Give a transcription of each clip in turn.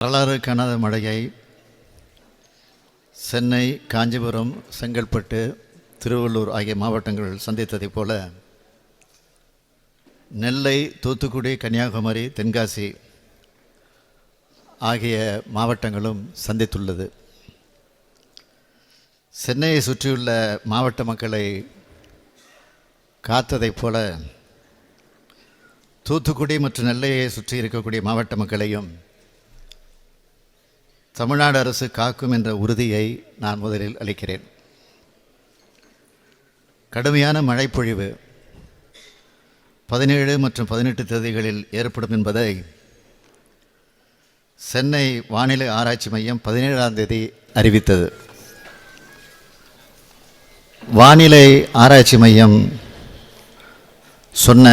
வரலாறு காணாத மழையை சென்னை காஞ்சிபுரம் செங்கல்பட்டு திருவள்ளூர் ஆகிய மாவட்டங்கள் சந்தித்ததைப் போல நெல்லை தூத்துக்குடி கன்னியாகுமரி தென்காசி ஆகிய மாவட்டங்களும் சந்தித்துள்ளது. சென்னையை சுற்றியுள்ள மாவட்ட மக்களை காத்ததைப் போல தூத்துக்குடி மற்றும் நெல்லையை சுற்றி இருக்கக்கூடிய மாவட்ட மக்களையும் தமிழ்நாடு அரசு காக்கும் என்ற உறுதியை நான் முதலில் அளிக்கிறேன். கடுமையான மழைப்பொழிவு பதினேழு மற்றும் பதினெட்டு தேதிகளில் ஏற்படும் என்பதை சென்னை வானிலை ஆராய்ச்சி மையம் பதினேழாம் தேதி அறிவித்தது. வானிலை ஆராய்ச்சி மையம் சொன்ன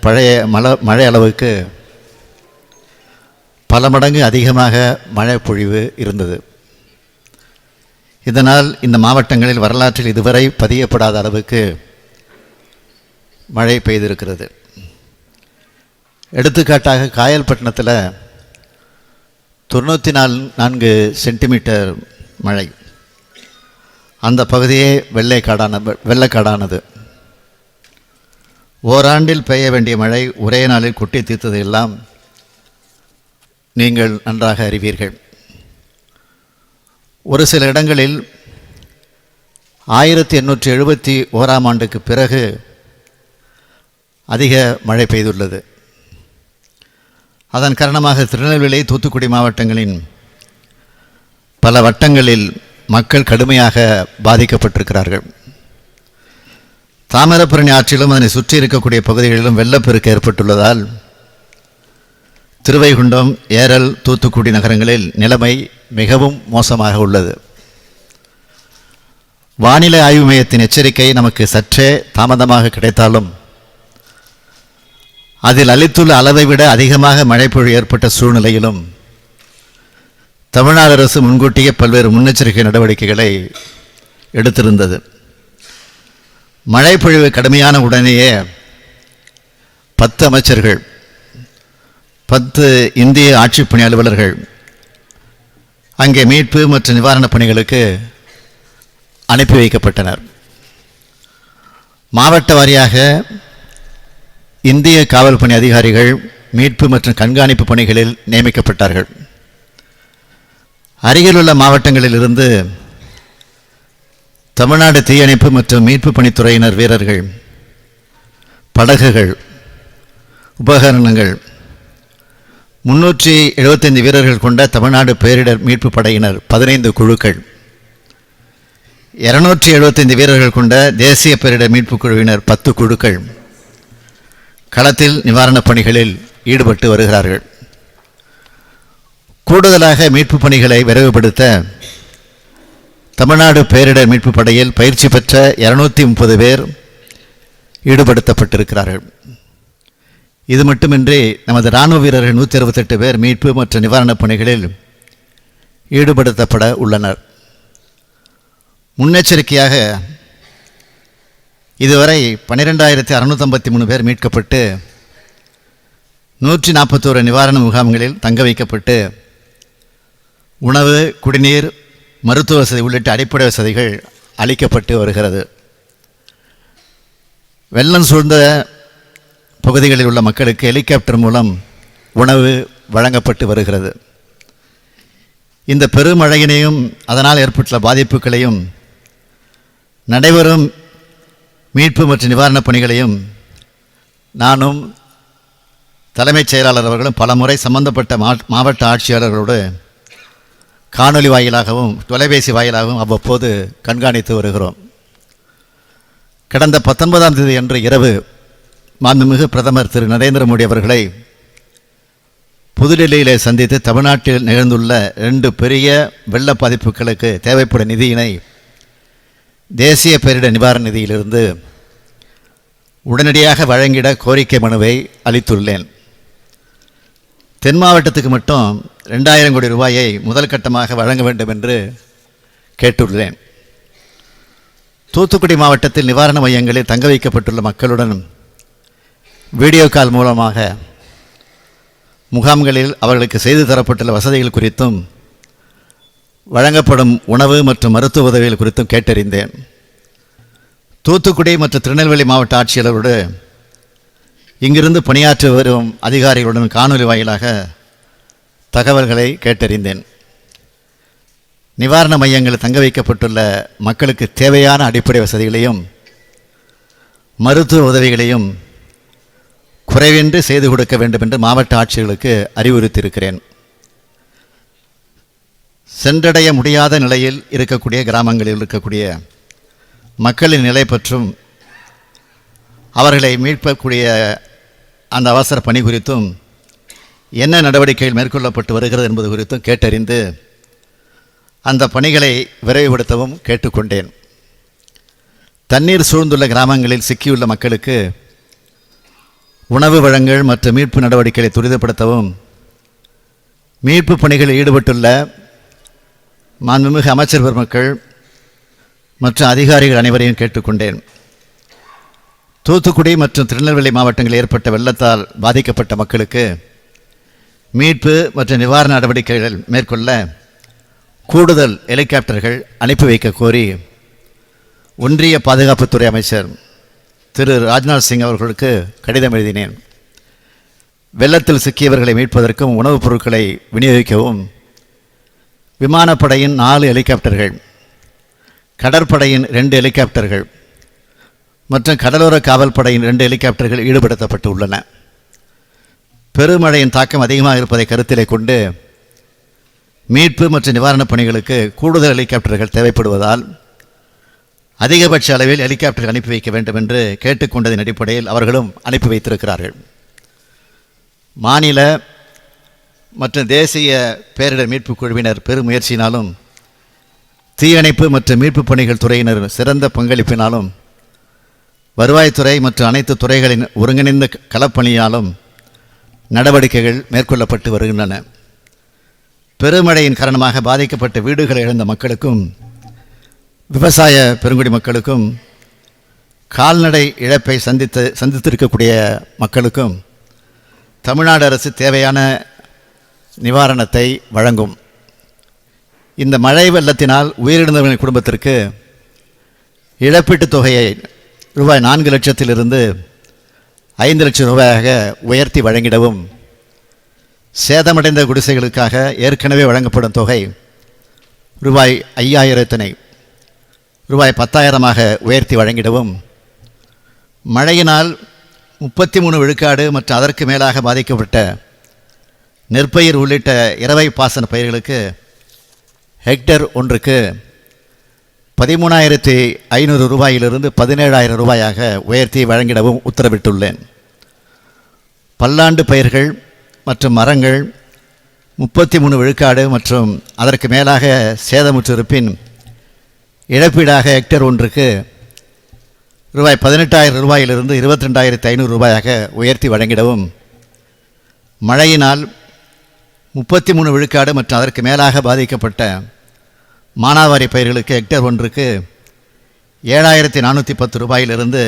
பழைய மழை மழை அளவுக்கு பல மடங்கு அதிகமாக மழை பொழிவு இருந்தது. இதனால் இந்த மாவட்டங்களில் வரலாற்றில் இதுவரை பதியப்படாத அளவுக்கு மழை பெய்திருக்கிறது. எடுத்துக்காட்டாக காயல்பட்டினத்தில் தொண்ணூற்றி நாலு நான்கு சென்டிமீட்டர் மழை. அந்த பகுதியே வெள்ளைக்காடான வெள்ளக்காடானது. ஓராண்டில் பெய்ய வேண்டிய மழை ஒரே நாளில் கொட்டி தீர்த்தது எல்லாம் நீங்கள் நன்றாக அறிவீர்கள். ஒரு சில இடங்களில் ஆயிரத்தி எண்ணூற்றி எழுபத்தி ஓராம் ஆண்டுக்கு பிறகு அதிக மழை பெய்துள்ளது. அதன் காரணமாக திருநெல்வேலி தூத்துக்குடி மாவட்டங்களின் பல வட்டங்களில் மக்கள் கடுமையாக பாதிக்கப்பட்டிருக்கிறார்கள். தாமிரபரணி ஆற்றிலும் அதனை சுற்றி இருக்கக்கூடிய பகுதிகளிலும் வெள்ளப்பெருக்கு ஏற்பட்டுள்ளதால் திருவைகுண்டம் ஏரல் தூத்துக்குடி நகரங்களில் நிலைமை மிகவும் மோசமாக உள்ளது. வானிலை ஆய்வு மையத்தின் எச்சரிக்கை நமக்கு சற்றே தாமதமாக கிடைத்தாலும் அதில் அளித்துள்ள அளவை விட அதிகமாக மழைப்பொழி ஏற்பட்ட சூழ்நிலையிலும் தமிழ்நாடு அரசு முன்கூட்டியே பல்வேறு முன்னெச்சரிக்கை நடவடிக்கைகளை எடுத்திருந்தது. மழைப்பொழிவு கடுமையான உடனேயே பத்து அமைச்சர்கள் பத்து இந்திய ஆட்சிப்பணி அலுவலர்கள் அங்கே மீட்பு மற்றும் நிவாரணப் பணிகளுக்கு அனுப்பி வைக்கப்பட்டனர். மாவட்ட வாரியாக இந்திய காவல் பணி அதிகாரிகள் மீட்பு மற்றும் கண்காணிப்பு பணிகளில் நியமிக்கப்பட்டார்கள். அருகிலுள்ள மாவட்டங்களிலிருந்து தமிழ்நாடு தீயணைப்பு மற்றும் மீட்பு பணித்துறையினர் வீரர்கள் படகுகள் உபகரணங்கள் முன்னூற்றி எழுபத்தைந்து வீரர்கள் கொண்ட தமிழ்நாடு பேரிடர் மீட்பு படையினர் பதினைந்து குழுக்கள். இருநூற்றி எழுபத்தைந்து வீரர்கள் கொண்ட தேசிய பேரிடர் மீட்பு குழுவினர் பத்து குழுக்கள். களத்தில் நிவாரணப் பணிகளில் ஈடுபட்டு வருகிறார்கள். கூடுதலாக மீட்புப் பணிகளை விரைவுபடுத்த தமிழ்நாடு பேரிடர் மீட்புப் படையில் பயிற்சி பெற்ற இருநூற்றி முப்பது பேர் ஈடுபடுத்தப்பட்டிருக்கிறார்கள். இது மட்டுமின்றி நமது இராணுவ வீரர்கள் நூற்றி அறுபத்தெட்டு பேர் மீட்பு மற்றும் நிவாரணப் பணிகளில் ஈடுபடுத்தப்பட உள்ளனர். முன்னெச்சரிக்கையாக இதுவரை பன்னிரெண்டாயிரத்தி அறுநூற்றம்பத்தி மூணு பேர் மீட்கப்பட்டு நூற்றி நாற்பத்தோரு நிவாரண முகாம்களில் தங்க வைக்கப்பட்டு உணவு குடிநீர் மருத்துவ வசதி உள்ளிட்ட அடிப்படை வசதிகள் அளிக்கப்பட்டு வருகிறது. வெள்ளம் சூழ்ந்த பகுதிகளில் உள்ள மக்களுக்கு ஹெலிகாப்டர் மூலம் உணவு வழங்கப்பட்டு வருகிறது. இந்த பெருமழையினையும் அதனால் ஏற்பட்டுள்ள பாதிப்புகளையும் நடைபெறும் மீட்பு மற்றும் நிவாரணப் பணிகளையும் நானும் தலைமைச் செயலாளர் அவர்களும் பல முறை சம்பந்தப்பட்ட மா மாவட்ட ஆட்சியாளர்களோடு காணொலி வாயிலாகவும் தொலைபேசி வாயிலாகவும் அவ்வப்போது கண்காணித்து வருகிறோம். கடந்த பத்தொன்பதாம் தேதி அன்று இரவு மாண்புமிகு பிரதமர் திரு நரேந்திர மோடி அவர்களை புதுடெல்லியிலே சந்தித்து தமிழ்நாட்டில் நிகழ்ந்துள்ள ரெண்டு பெரிய வெள்ள பாதிப்புகளுக்கு தேவைப்படும் நிதியினை தேசிய பேரிடர் நிவாரண நிதியிலிருந்து உடனடியாக வழங்கிட கோரிக்கை மனுவை அளித்துள்ளேன். தென் மாவட்டத்துக்கு மட்டும் ரெண்டாயிரம் கோடி ரூபாயை முதல் கட்டமாக வழங்க வேண்டும் என்று கேட்டுள்ளேன். தூத்துக்குடி மாவட்டத்தில் நிவாரண மையங்களில் தங்க வைக்கப்பட்டுள்ள மக்களுடன் வீடியோ கால் மூலமாக முகாம்களில் அவர்களுக்கு செய்து தரப்பட்டுள்ள வசதிகள் குறித்தும் வழங்கப்படும் உணவு மற்றும் மருத்துவ உதவிகள் குறித்தும் கேட்டறிந்தேன். தூத்துக்குடி மற்றும் திருநெல்வேலி மாவட்ட ஆட்சியாளரோடு இங்கிருந்து பணியாற்றி வரும் அதிகாரிகளுடன் காணொலி வாயிலாக தகவல்களை கேட்டறிந்தேன். நிவாரண மையங்களில் தங்க வைக்கப்பட்டுள்ள மக்களுக்கு தேவையான அடிப்படை வசதிகளையும் மருத்துவ உதவிகளையும் குறைவின்றி செய்து கொடுக்க வேண்டும் என்று மாவட்ட ஆட்சிகளுக்கு அறிவுறுத்தியிருக்கிறேன். சென்றடைய முடியாத நிலையில் இருக்கக்கூடிய கிராமங்களில் இருக்கக்கூடிய மக்களின் நிலை பற்றும் அவர்களை மீட்பக்கூடிய அந்த அவசர பணி குறித்தும் என்ன நடவடிக்கைகள் மேற்கொள்ளப்பட்டு வருகிறது என்பது குறித்தும் கேட்டறிந்து அந்த பணிகளை விரைவுபடுத்தவும் கேட்டுக்கொண்டேன். தண்ணீர் சூழ்ந்துள்ள கிராமங்களில் சிக்கியுள்ள மக்களுக்கு உணவு வழங்கல் மற்றும் மீட்பு நடவடிக்கைகளை துரிதப்படுத்தவும் மீட்பு பணிகளில் ஈடுபட்டுள்ள மாண்புமிகு அமைச்சர் பெருமக்கள் மற்றும் அதிகாரிகள் அனைவரையும் கேட்டுக்கொண்டேன். தூத்துக்குடி மற்றும் திருநெல்வேலி மாவட்டங்களில் ஏற்பட்ட வெள்ளத்தால் பாதிக்கப்பட்ட மக்களுக்கு மீட்பு மற்றும் நிவாரண நடவடிக்கைகள் மேற்கொள்ள கூடுதல் ஹெலிகாப்டர்கள் அனுப்பி வைக்க கோரி ஒன்றிய பாதுகாப்புத்துறை அமைச்சர் திரு ராஜ்நாத் சிங் அவர்களுக்கு கடிதம் எழுதினேன். வெள்ளத்தில் சிக்கியவர்களை மீட்பதற்கும் உணவுப் பொருட்களை விநியோகிக்கவும் விமானப்படையின் நாலு ஹெலிகாப்டர்கள் கடற்படையின் ரெண்டு ஹெலிகாப்டர்கள் மற்றும் கடலோர காவல்படையின் ரெண்டு ஹெலிகாப்டர்கள் ஈடுபடுத்தப்பட்டு உள்ளன பெருமழையின் தாக்கம் அதிகமாக இருப்பதை கருத்திலே கொண்டு மீட்பு மற்றும் நிவாரணப் பணிகளுக்கு கூடுதல் ஹெலிகாப்டர்கள் தேவைப்படுவதால் அதிகபட்ச அளவில் ஹெலிகாப்டர் அனுப்பி வைக்க வேண்டும் என்று கேட்டுக்கொண்டதன் அடிப்படையில் அவர்களும் அனுப்பி வைத்திருக்கிறார்கள். மாநில மற்றும் தேசிய பேரிடர் மீட்புக் குழுவினர் பெருமுயற்சியினாலும் தீயணைப்பு மற்றும் மீட்புப் பணிகள் துறையினர் சிறந்த பங்களிப்பினாலும் வருவாய்த்துறை மற்றும் அனைத்து துறைகளின் ஒருங்கிணைந்த களப்பணியாலும் நடவடிக்கைகள் மேற்கொள்ளப்பட்டு வருகின்றன. பெருமழையின் காரணமாக பாதிக்கப்பட்ட வீடுகளை இழந்த மக்களுக்கும் விவசாய பெருங்குடி மக்களுக்கும் கால்நடை இழப்பை சந்தித்து சந்தித்திருக்கக்கூடிய மக்களுக்கும் தமிழ்நாடு அரசு தேவையான நிவாரணத்தை வழங்கும். இந்த மழை வெள்ளத்தினால் உயிரிழந்தவர்களின் குடும்பத்திற்கு இழப்பீட்டுத் தொகையை ரூபாய் நான்கு லட்சத்திலிருந்து ஐந்து லட்சம் ரூபாயாக உயர்த்தி வழங்கிடவும் சேதமடைந்த குடிசைகளுக்காக ஏற்கனவே வழங்கப்படும் தொகை ரூபாய் ஐயாயிரத்தினை ரூபாய் பத்தாயிரமாக உயர்த்தி வழங்கிடவும். மழையினால் முப்பத்தி மூணு விழுக்காடு மற்றும் அதற்கு மேலாக பாதிக்கப்பட்ட நெற்பயிர் உள்ளிட்ட இரவை பாசன பயிர்களுக்கு ஹெக்டர் ஒன்றுக்கு பதிமூணாயிரத்தி ஐநூறு ரூபாயிலிருந்து பதினேழாயிரம் ரூபாயாக உயர்த்தி வழங்கிடவும் உத்தரவிட்டுள்ளேன். பல்லாண்டு பயிர்கள் மற்றும் மரங்கள் முப்பத்தி மூணு விழுக்காடு மற்றும் அதற்கு மேலாக சேதமுற்றிருப்பின் இழப்பீடாக ஹெக்டர் ஒன்றுக்கு ரூபாய் பதினெட்டாயிரம் ரூபாயிலிருந்து இருபத்தி ரெண்டாயிரத்தி ஐநூறு ரூபாயாக உயர்த்தி வழங்கிடவும். மழையினால் முப்பத்தி மூணு விழுக்காடு மற்றும் அதற்கு மேலாக பாதிக்கப்பட்ட மானாவாரி பயிர்களுக்கு ஹெக்டேர் ஒன்றுக்கு ஏழாயிரத்தி நானூற்றி பத்து ரூபாயிலிருந்து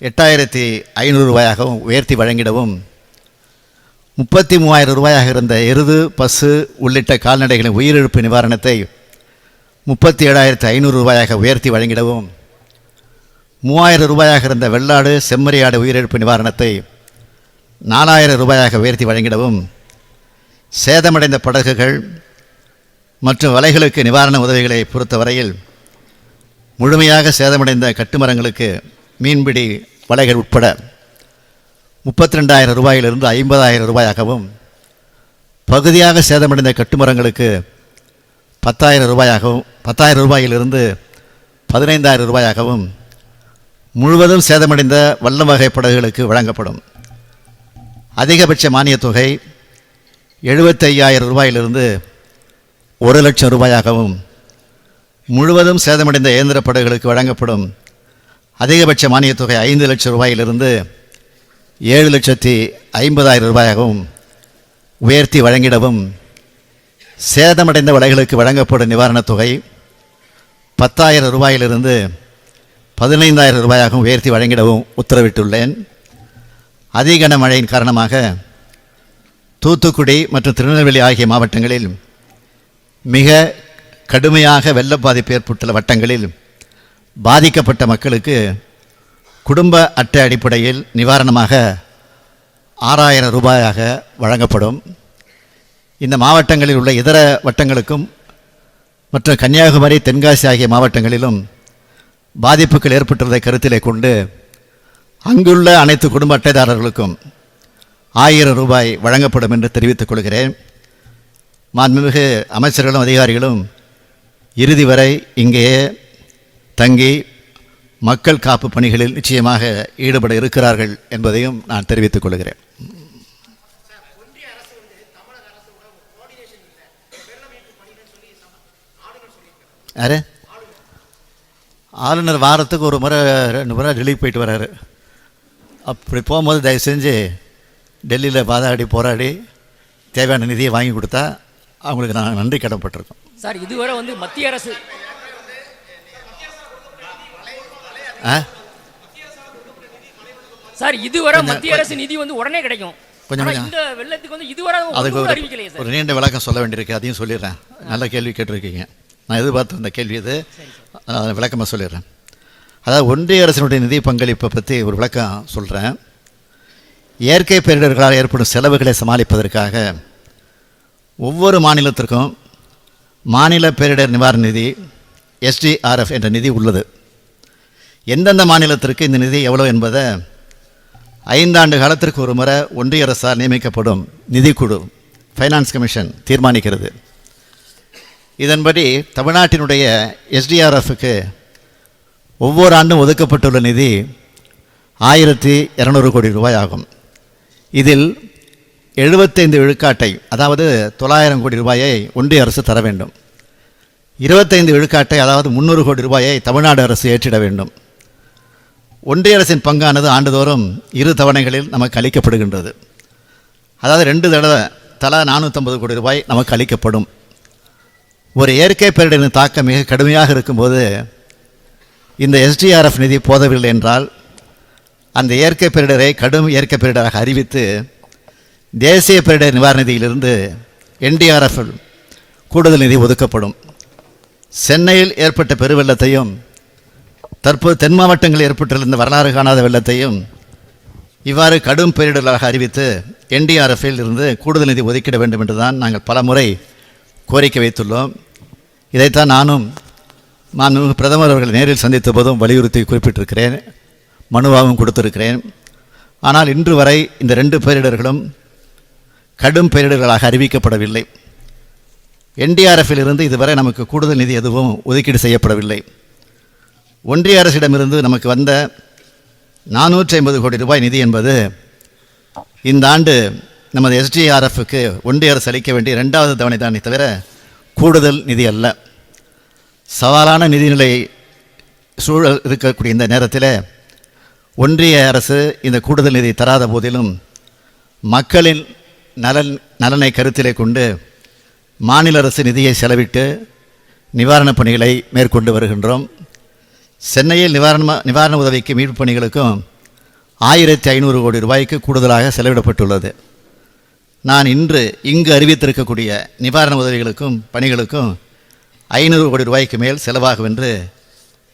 எட்டாயிரத்தி ஐநூறு ரூபாயாகவும் உயர்த்தி வழங்கிடவும். முப்பத்தி மூவாயிரம் ரூபாயாக இருந்த எருது பசு உள்ளிட்ட கால்நடைகளின் உயிரிழப்பு நிவாரணத்தை முப்பத்தி ஏழாயிரத்தி ஐநூறு ரூபாயாக உயர்த்தி வழங்கிடவும் மூவாயிரம் ரூபாயாக இருந்த வெள்ளாடு செம்மறியாடு உயிரிழப்பு நிவாரணத்தை நாலாயிரம் ரூபாயாக உயர்த்தி வழங்கிடவும் சேதமடைந்த படகுகள் மற்றும் வலைகளுக்கு நிவாரண உதவிகளை பொறுத்தவரையில் முழுமையாக சேதமடைந்த கட்டுமரங்களுக்கு மீன்பிடி வலைகள் உட்பட முப்பத்தி ரெண்டாயிரம் ரூபாயிலிருந்து ஐம்பதாயிரம் ரூபாயாகவும் பகுதியாக சேதமடைந்த கட்டுமரங்களுக்கு பத்தாயிரம் ரூபாயாகவும் பத்தாயிரம் ரூபாயிலிருந்து பதினைந்தாயிரம் ரூபாயாகவும் முழுவதும் சேதமடைந்த வல்லம் வகை படகுகளுக்கு வழங்கப்படும். அதிகபட்ச மானியத் தொகை எழுபத்தையாயிரம் ரூபாயிலிருந்து ஒரு லட்சம் ரூபாயாகவும் முழுவதும் சேதமடைந்த இயந்திர படகுகளுக்கு வழங்கப்படும். அதிகபட்ச மானியத் தொகை ஐந்து லட்சம் ரூபாயிலிருந்து ஏழு லட்சத்தி ஐம்பதாயிரம் ரூபாயாகவும் உயர்த்தி வழங்கிடவும் சேதமடைந்த வலைகளுக்கு வழங்கப்படும் நிவாரணத் தொகை பத்தாயிரம் ரூபாயிலிருந்து பதினைந்தாயிரம் ரூபாயாகவும் உயர்த்தி வழங்கிடவும் உத்தரவிட்டுள்ளேன். அதிகன மழையின் காரணமாக தூத்துக்குடி மற்றும் திருநெல்வேலி ஆகிய மாவட்டங்களில் மிக கடுமையாக வெள்ள பாதிப்பு ஏற்பட்டுள்ள வட்டங்களில் பாதிக்கப்பட்ட மக்களுக்கு குடும்ப அட்டை அடிப்படையில் நிவாரணமாக ஆறாயிரம் ரூபாயாக வழங்கப்படும். இந்த மாவட்டங்களில் உள்ள இதர வட்டங்களுக்கும் மற்றும் கன்னியாகுமரி தென்காசி ஆகிய மாவட்டங்களிலும் பாதிப்புகள் ஏற்பட்டுள்ளதை கருத்திலே கொண்டு அங்குள்ள அனைத்து குடும்ப அட்டைதாரர்களுக்கும் ஆயிரம் ரூபாய் வழங்கப்படும் என்று தெரிவித்துக் கொள்கிறேன். மாண்புமிகு அமைச்சர்களும் அதிகாரிகளும் இறுதி வரை இங்கேயே தங்கி மக்கள் காப்பு பணிகளில் நிச்சயமாக ஈடுபட இருக்கிறார்கள் என்பதையும் நான் தெரிவித்துக் கொள்கிறேன். யாரு? ஆளுநர் வாரத்துக்கு ஒரு முறை ரெண்டு முறை டெல்லிக்கு போயிட்டு வராரு. அப்படி போகும்போது தயவு செஞ்சு டெல்லியில் பாதாடி போராடி தேவையான நிதியை வாங்கி கொடுத்தா அவங்களுக்கு நான் நன்றி கடன்பட்டிருக்கோம் சார் இதுவரை வந்து மத்திய அரசு ஆ? சார் இதுவரை மத்திய அரசு நிதி வந்து உடனே கிடைக்கும். கொஞ்சம். இந்த வெள்ளத்துக்கு வந்து இதுவரை அதுக்கு ஒரு நீண்ட விளக்கம் சொல்ல வேண்டியிருக்கு. அதையும் சொல்லிடுறேன். நல்ல கேள்வி கேட்டிருக்கீங்க. நான் எதிர்பார்த்த அந்த கேள்வி இது. விளக்கமாக சொல்லிடுறேன். அதாவது ஒன்றிய அரசினுடைய நிதி பங்களிப்பை பற்றி ஒரு விளக்கம் சொல்கிறேன் இயற்கை பேரிடர்களால் ஏற்படும் செலவுகளை சமாளிப்பதற்காக ஒவ்வொரு மாநிலத்திற்கும் மாநில பேரிடர் நிவாரண நிதி எஸ்டிஆர்எஃப் என்ற நிதி உள்ளது. எந்தெந்த மாநிலத்திற்கு இந்த நிதி எவ்வளோ என்பதை ஐந்தாண்டு காலத்திற்கு ஒரு முறை ஒன்றிய அரசால் நியமிக்கப்படும் நிதிக்குழு ஃபைனான்ஸ் கமிஷன் தீர்மானிக்கிறது. இதன்படி தமிழ்நாட்டினுடைய எஸ்டிஆர்எஃப்க்கு ஒவ்வொரு ஆண்டும் ஒதுக்கப்பட்டுள்ள நிதி ஆயிரத்தி இரநூறு கோடி ரூபாய் ஆகும். இதில் எழுபத்தைந்து விழுக்காட்டை அதாவது தொள்ளாயிரம் கோடி ரூபாயை ஒன்றிய அரசு தர வேண்டும். இருபத்தைந்து விழுக்காட்டை அதாவது முந்நூறு கோடி ரூபாயை தமிழ்நாடு அரசு ஏற்றிட வேண்டும். ஒன்றிய அரசின் பங்கானது ஆண்டுதோறும் இரு தவணைகளில் நமக்கு அளிக்கப்படுகின்றது. அதாவது ரெண்டு தடவை தலா நானூற்றம்பது கோடி ரூபாய் நமக்கு அளிக்கப்படும். ஒரு இயற்கை பேரிடரின் தாக்கம் மிக கடுமையாக இருக்கும்போது இந்த எஸ்டிஆர்எஃப் நிதி போதவில்லை என்றால் அந்த இயற்கை பேரிடரை கடும் இயற்கை பேரிடராக அறிவித்து தேசிய பேரிடர் நிவாரண நிதியிலிருந்து என்டிஆர்எஃப் கூடுதல் நிதி ஒதுக்கப்படும். சென்னையில் ஏற்பட்ட பெருவெள்ளத்தையும் தற்போது தென் மாவட்டங்களில் ஏற்பட்டிருந்த வரலாறு காணாத வெள்ளத்தையும் இவ்வாறு கடும் பேரிடர்களாக அறிவித்து என்டிஆர்எஃப்பில் இருந்து கூடுதல் நிதி ஒதுக்கிட வேண்டும் என்று தான் நாங்கள் பல முறை கோரிக்கை வைத்துள்ளோம். இதைத்தான் நானும் நான் பிரதமர் அவர்கள் நேரில் சந்தித்த போதும் வலியுறுத்தி குறிப்பிட்டிருக்கிறேன் மனுவாகவும் கொடுத்திருக்கிறேன். ஆனால் இன்று வரை இந்த ரெண்டு பேரிடர்களும் கடும் பேரிடர்களாக அறிவிக்கப்படவில்லை. என்டிஆர்எஃப்பில் இருந்து இதுவரை நமக்கு கூடுதல் நிதி எதுவும் ஒதுக்கீடு செய்யப்படவில்லை. ஒன்றிய அரசிடமிருந்து நமக்கு வந்த நானூற்றி ஐம்பது கோடி ரூபாய் நிதி என்பது இந்த ஆண்டு நமது எஸ்டிஆர்எஃப்க்கு ஒன்றிய அரசு அளிக்க வேண்டிய ரெண்டாவது தவணை தானே தவிர கூடுதல் நிதி அல்ல. சவாலான நிதிநிலை சூழல் இருக்கக்கூடிய இந்த நேரத்தில் ஒன்றிய அரசு இந்த கூடுதல் நிதி தராத போதிலும் மக்களின் நலன் நலனை கருத்திலே கொண்டு மாநில அரசு நிதியை செலவிட்டு நிவாரணப் பணிகளை மேற்கொண்டு வருகின்றோம். சென்னையில் நிவாரண நிவாரண உதவிக்கு மீட்பு பணிகளுக்கும் ஆயிரத்தி ஐநூறு கோடி ரூபாய்க்கு கூடுதலாக செலவிடப்பட்டுள்ளது. நான் இன்று இங்கு அறிவித்திருக்கக்கூடிய நிவாரண உதவிகளுக்கும் பணிகளுக்கும் ஐநூறு கோடி ரூபாய்க்கு மேல் செலவாகும் என்று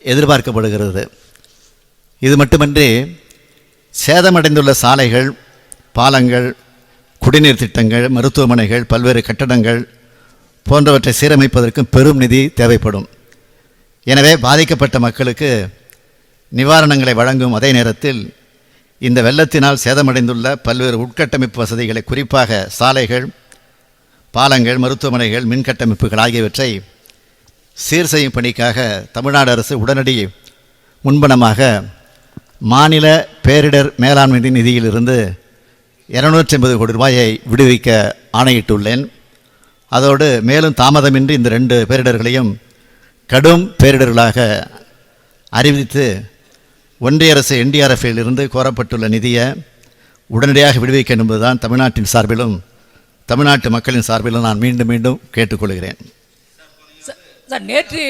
எதிர்பார்க்கப்படுகிறது. இது மட்டுமன்றி சேதமடைந்துள்ள சாலைகள் பாலங்கள் குடிநீர் திட்டங்கள் மருத்துவமனைகள் பல்வேறு கட்டடங்கள் போன்றவற்றை சீரமைப்பதற்கும் பெரும் நிதி தேவைப்படும். எனவே பாதிக்கப்பட்ட மக்களுக்கு நிவாரணங்களை வழங்கும் அதே நேரத்தில் இந்த வெள்ளத்தினால் சேதமடைந்துள்ள பல்வேறு உட்கட்டமைப்பு வசதிகளை குறிப்பாக சாலைகள் பாலங்கள் மருத்துவமனைகள் மின்கட்டமைப்புகள் ஆகியவற்றை சீர் செய்யும் பணிக்காக தமிழ்நாடு அரசு உடனடி முன்பணமாக மாநில பேரிடர் மேலாண்மை நிதியிலிருந்து இருநூற்றி ஐம்பது கோடி ரூபாயை விடுவிக்க ஆணையிட்டுள்ளேன். அதோடு மேலும் தாமதமின்றி இந்த ரெண்டு பேரிடர்களையும் கடும் பேரிடர்களாக அறிவித்து ஒன்றிய அரசு என்டிஆர்எஃப்பில் இருந்து கோரப்பட்டுள்ள நிதியை உடனடியாக விடுவிக்க என்பதுதான் தமிழ்நாட்டின் சார்பிலும் தமிழ்நாட்டு மக்களின் சார்பிலும் நான் மீண்டும் மீண்டும் கேட்டுக்கொள்கிறேன். நேற்று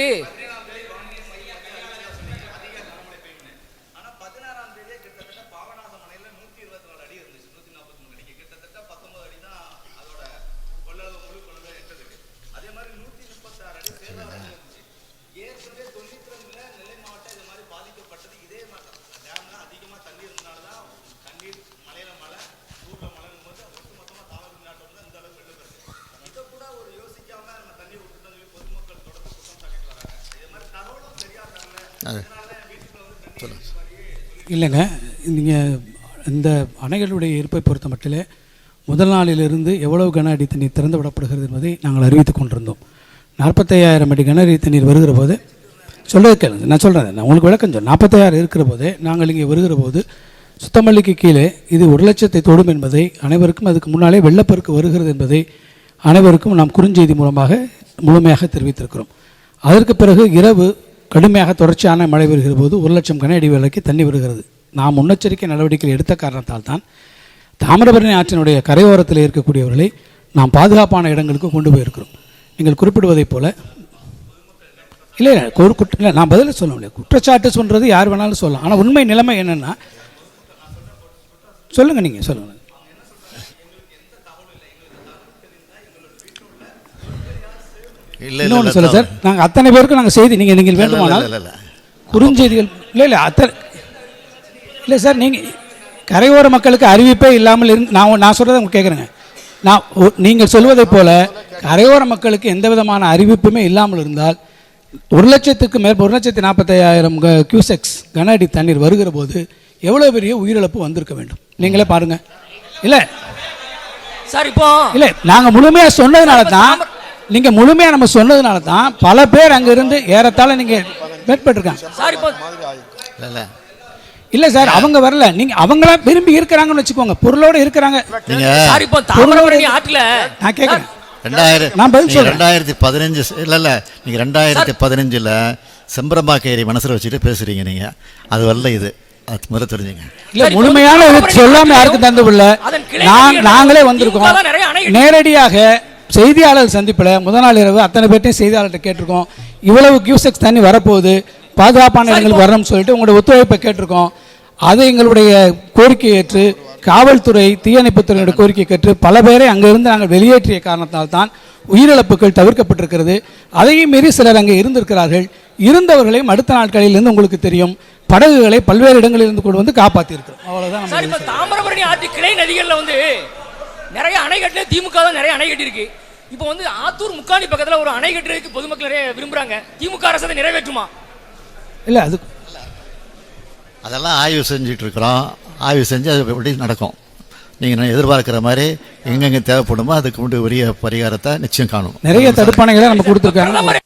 சொல்லுங்கள் இல்லைங்க நீங்கள் இந்த அணைகளுடைய இருப்பை பொறுத்த மட்டிலே முதல் நாளிலிருந்து எவ்வளவு கன அடி தண்ணீர் திறந்து விடப்படுகிறது என்பதை நாங்கள் அறிவித்துக் கொண்டிருந்தோம். நாற்பத்தையாயிரம் அடி கன அடி தண்ணீர் வருகிற போது சொல்றது கேளுங்க நான் சொல்கிறேன் நான் உங்களுக்கு விளக்கம் சொல்ல நாற்பத்தாயிரம் இருக்கிற போது நாங்கள் இங்கே வருகிற போது சுத்தமல்லிக்கு கீழே இது ஒரு லட்சத்தை தொடும் என்பதை அனைவருக்கும் அதுக்கு முன்னாலே வெள்ளப்பெருக்கு வருகிறது என்பதை அனைவருக்கும் நாம் குறுஞ்செய்தி மூலமாக முழுமையாக தெரிவித்திருக்கிறோம். அதற்கு பிறகு இரவு கடுமையாக தொடர்ச்சியான மழை வருகிற போது ஒரு லட்சம் கன அடி வேலைக்கு தண்ணி வருகிறது நாம் முன்னெச்சரிக்கை நடவடிக்கைகள் எடுத்த காரணத்தால் தான் தாமிரபரணி ஆற்றினுடைய கரையோரத்தில் இருக்கக்கூடியவர்களை நாம் பாதுகாப்பான இடங்களுக்கு கொண்டு போயிருக்கிறோம். நீங்கள் குறிப்பிடுவதைப் போல இல்லை இல்லை ஒரு குற்ற இல்லை நான் பதில் சொல்ல முடியாது குற்றச்சாட்டு சொல்கிறது யார் வேணாலும் சொல்லலாம். ஆனால் உண்மை நிலைமை என்னென்னா சொல்லுங்கள் நீங்கள் சொல்லுங்கள் இல்லை இன்னொன்று சொல்ல சார் நாங்கள் அத்தனை பேருக்கும் நாங்கள் செய்தி நீங்கள் நீங்கள் வேண்டுமானால் குறுஞ்செய்திகள் இல்லை இல்லை அத்தனை இல்லை சார் நீங்கள் கரையோர மக்களுக்கு அறிவிப்பே இல்லாமல் இருந்து நான் நான் சொல்கிறத உங்களுக்கு கேட்குறேங்க நான் நீங்கள் சொல்வதைப் போல கரையோர மக்களுக்கு எந்த விதமான அறிவிப்புமே இல்லாமல் இருந்தால் ஒரு லட்சத்துக்கு மேற்ப ஒரு லட்சத்தி நாற்பத்தையாயிரம் கியூசெக்ஸ் கன அடி தண்ணீர் வருகிற போது எவ்வளோ பெரிய உயிரிழப்பு வந்திருக்க வேண்டும்? நீங்களே பாருங்கள் இல்லை. சார் இப்போ இல்லை நாங்கள் முழுமையாக சொன்னதுனால தான் நீங்கள் முழுமையாக நம்ம சொன்னதுனால தான் பல பேர் அங்கிருந்து ஏறத்தாழ நீங்கள் மேற்பட்டிருக்காங்க. இல்லை இல்லை இல்ல சார் அவங்க வரல. நீங்க அவங்களா விரும்பி இருக்கிறாங்கன்னு வச்சுக்கோங்க. பொருளோட இருக்கிறாங்க. நீங்கள் நான் கேட்கறேன் ரெண்டாயிரம் நான் பதில் சொல்றேன். ரெண்டாயிரத்தி பதினஞ்சு இல்லை இல்லை நீங்கள் ரெண்டாயிரத்தி பதினஞ்சில் செம்பரம்பாக்கேரி மனசில் வச்சுட்டு பேசுகிறீங்க நீங்கள் அது வரல இது. அது முதல்ல தெரிஞ்சுங்க. இல்ல முழுமையான இப்போ இது சொல்லாம யாருக்கும் தந்து நான் நாங்களே வந்திருக்கோம். நேரடியாக செய்தியாளர் சந்திப்பில் முதல் நாள் இரவு அத்தனை பேர்ட்டையும் செய்தியாளர்கிட்ட கேட்டிருக்கோம். இவ்வளவு கியூசெக்ஸ் தண்ணி வரப்போகுது. பாதுகாப்பான இடங்களுக்கு வரணும்னு சொல்லிட்டு உங்களுடைய ஒத்துழைப்பை கேட்டிருக்கோம். அதை எங்களுடைய கோரிக்கை ஏற்று காவல்துறை தீயணைப்புத்துறையினுடைய கோரிக்கை கேட்டு பல பேரை அங்கிருந்து நாங்கள் வெளியேற்றிய காரணத்தால் தான் உயிரிழப்புகள் தவிர்க்கப்பட்டிருக்கிறது. அதையும் மீறி சிலர் அங்கே இருந்திருக்கிறார்கள். இருந்தவர்களையும் அடுத்த நாட்களிலிருந்து உங்களுக்கு தெரியும். படகுகளை பல்வேறு இடங்களிலிருந்து கொண்டு வந்து காப்பாற்றியிருக்கிறோம் இப்போ தாமிரபரணி ஆற்று கிளை நதிகள்ல வந்து நிறைய அணை கட்டல திமுக தான் நிறைய அணை கட்டியிருக்கு. இப்போ வந்து ஆத்தூர் முக்காணி பக்கத்துல ஒரு அணை கட்டுறதுக்கு பொதுமக்கள் நிறைய விரும்புறாங்க. திமுக அரசு அதை நிறைவேற்றுமா? இல்லை அது அதெல்லாம் ஆய்வு செஞ்சுட்டு இருக்கிறோம் ஆய்வு செஞ்சு அது எப்படி நடக்கும். நீங்கள் எதிர்பார்க்குற மாதிரி எங்கெங்கே தேவைப்படுமோ அதுக்கு முன்னாடி உரிய பரிகாரத்தை நிச்சயம் காணும். நிறைய தடுப்பணைகளை நம்ம கொடுத்துருக்காங்க.